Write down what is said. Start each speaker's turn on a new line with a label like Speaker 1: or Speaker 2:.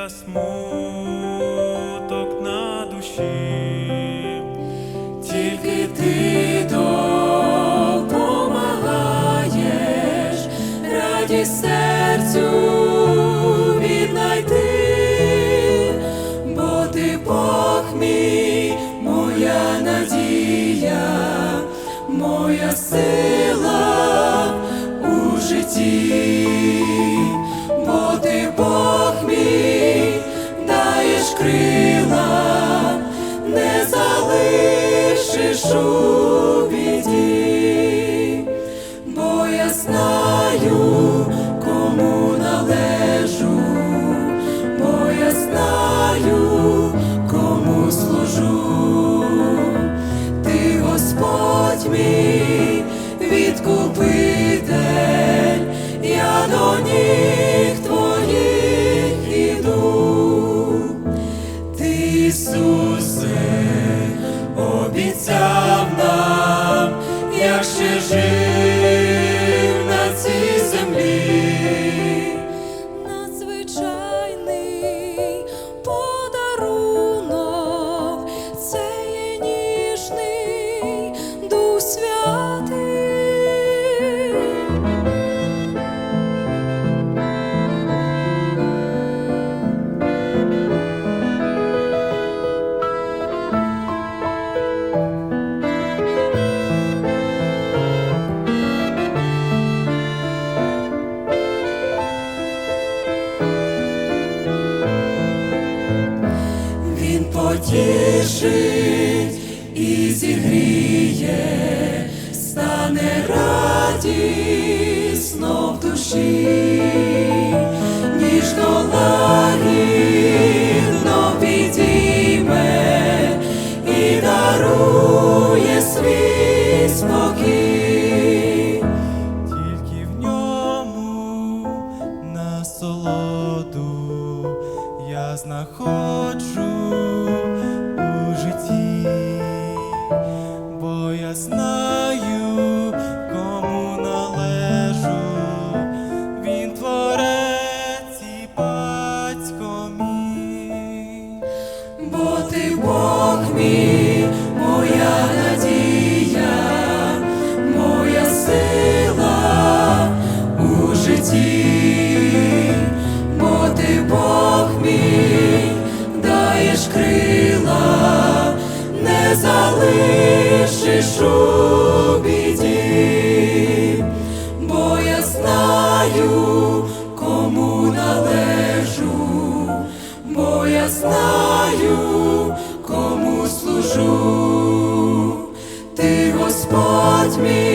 Speaker 1: та смуток на душі.
Speaker 2: Тільки ти допомагаєш, радість серцю віднайти, бо ти Бог мій, моя надія, моя сила крила, не залишиш у потішить і зігріє, стане радісно в душі, ніжно лагідно підійме і дарує свій спокій.
Speaker 1: Тільки в ньому насолоду я знаходжу залиш біді, бо я знаю, кому належу,
Speaker 2: бо я знаю, кому служу, ти Господь мій.